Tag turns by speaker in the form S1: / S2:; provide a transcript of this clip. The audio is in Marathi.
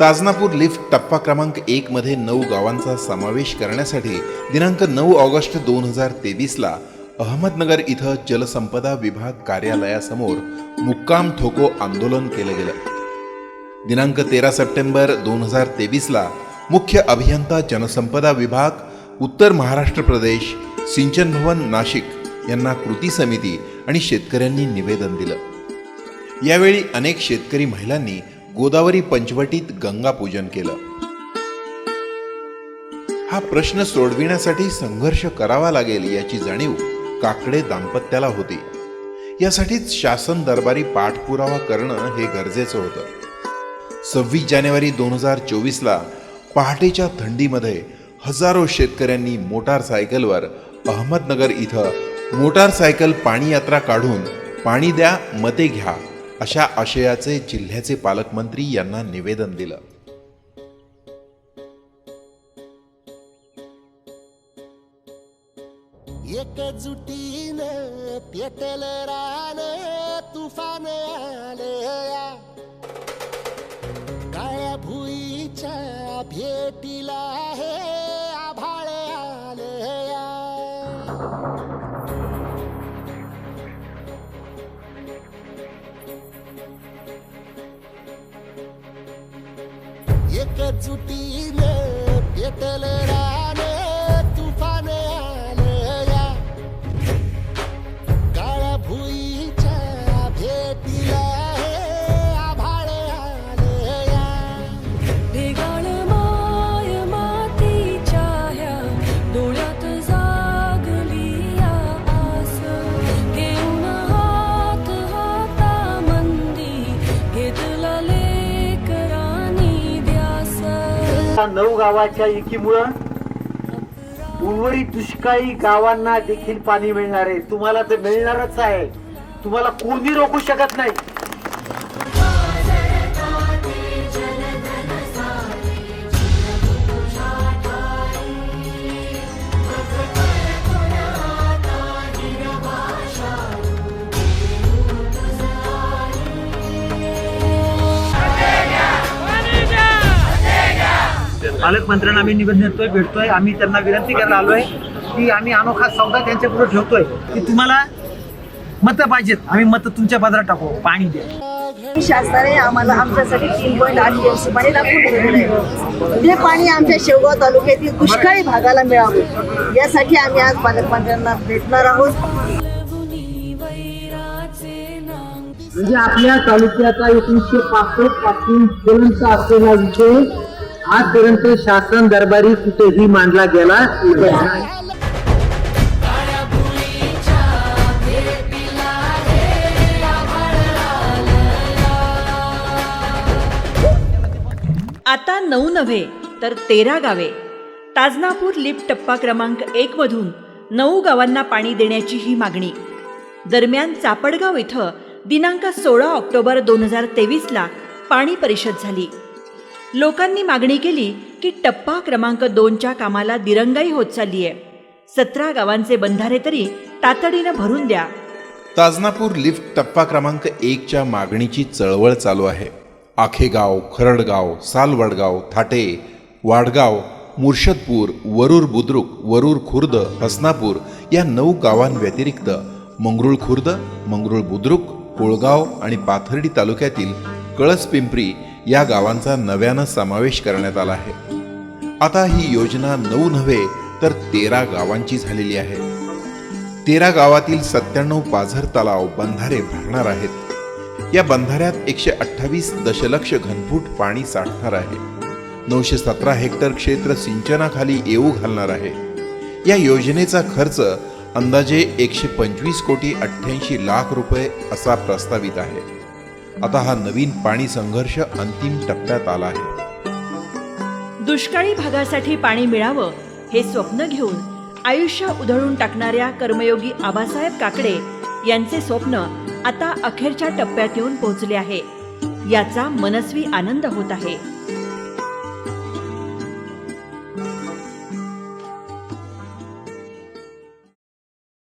S1: ताजनापूर लिफ्ट टप्पा क्रमांक एक मध्ये नऊ गावांचा समावेश करण्यासाठी दिनांक नऊ ऑगस्ट दोन हजार तेवीसला अहमदनगर इथं जलसंपदा विभाग कार्यालयासमोर मुक्काम ठोको आंदोलन केलं गेलं. दिनांक तेरा सप्टेंबर दोन हजार तेवीसला मुख्य अभियंता जनसंपदा विभाग उत्तर महाराष्ट्र प्रदेश सिंचन भवन नाशिक यांना कृती समिती आणि शेतकऱ्यांनी निवेदन दिलं. यावेळी अनेक शेतकरी महिलांनी गोदावरी पंचवटीत गंगा पूजन केलं. हा प्रश्न सोडविण्यासाठी संघर्ष करावा लागेल याची जाणीव काकडे दाम्पत्याला होती. यासाठीच शासन दरबारी पाठपुरावा करणं हे गरजेचं होतं. सव्वीस जानेवारी दोन हजार चोवीसला पहाटेच्या थंडीमध्ये हजारो शेतकऱ्यांनी मोटारसायकलवर अहमदनगर इथं मोटारसायकल पाणी यात्रा काढून पाणी द्या मते घ्या अशा आशयाचे जिल्ह्याचे पालकमंत्री यांना निवेदन दिलं.
S2: एकजुटीनं पेटल रान तुफान आले काळ्या भुईच्या भेटीला हे आभाळ आले एकजुटीने पेटल
S3: रा या
S4: नऊ गावाच्या एकीमुळं उर्वरित दुष्काळी गावांना देखील पाणी मिळणार आहे. तुम्हाला ते मिळणारच आहे. तुम्हाला कोणी रोखू शकत नाही. पालकमंत्र्यांना आम्ही निवेदन देतोय भेटतोय. आम्ही त्यांना विनंती करायला आलोय की आम्ही अनोखा सौदा त्यांच्या पुढे ठेवतोय. की तुम्हाला मतं पाहिजेत. आम्ही मतं तुमच्या बाजारात टाकू. पाणी द्या.
S5: शासनाने आम्हाला आमच्यासाठी तीन पॉईंट आठ टीएमसी पाणी राखून ठेवलेलं आहे. ते पाणी आमच्या शेवगाव तालुक्यातील दुष्काळी भागाला मिळावं. यासाठी आम्ही आज पालकमंत्र्यांना भेटणार आहोत.
S4: म्हणजे आपल्या तालुक्याचा एकोणीसशे पासष्टपासून ज्वलंत असलेला विषय आजपर्यंत शासन दरबारी कुठेही मांडला गेला
S6: आता नऊ नव्हे तर तेरा गावे. ताजनापूर लिप टप्पा क्रमांक एक मधून नऊ गावांना पाणी देण्याची ही मागणी. दरम्यान चापडगाव इथं दिनांक सोळा ऑक्टोबर दोन हजार तेवीसला पाणी परिषद झाली. लोकांनी मागणी केली की टप्पा क्रमांक दोनच्या कामाला दिरंगाई होत चालली आहे सतरा गावांचे बंधारे तरी तातडीनं भरून द्या.
S1: ताजनापूर लिफ्ट टप्पा क्रमांक एकच्या मागणीची चळवळ चालू आहे. आखेगाव खरडगाव सालवडगाव थाटे वाडगाव मुर्शदपूर वरूर बुद्रुक वरूर खुर्द हसनापूर या नऊ गावांव्यतिरिक्त मंगरुळ खुर्द मंगरुळ बुद्रुक कोळगाव आणि पाथर्डी तालुक्यातील कळस पिंपरी या गावांचा नव्यानं समावेश करण्यात आला आहे. आता ही योजना नऊ नव्हे तर तेरा गावांची झालेली आहे. तेरा गावातील सत्त्याण्णव पाझर तलाव बंधारे भरणार आहेत. या बंधाऱ्यात एकशे अठ्ठावीस दशलक्ष घनफूट पाणी साठणार आहे. नऊशे सतरा हेक्टर क्षेत्र सिंचनाखाली येऊ घालणार आहे. या योजनेचा खर्च अंदाजे एकशे पंचवीस कोटी अठ्ठ्याऐंशी लाख रुपये असा प्रस्तावित आहे. आता हा नवीन पाणी संघर्ष अंतिम टप्प्यात आला आहे.
S6: दुष्काळी भागासाठी पाणी मिळावं हे स्वप्न घेऊन आयुष्य उधळून टाकणाऱ्या कर्मयोगी आबासाहेब काकडे यांचे स्वप्न आता अखेरच्या टप्प्यात येऊन पोहोचले आहे. याचा मनस्वी आनंद होत आहे.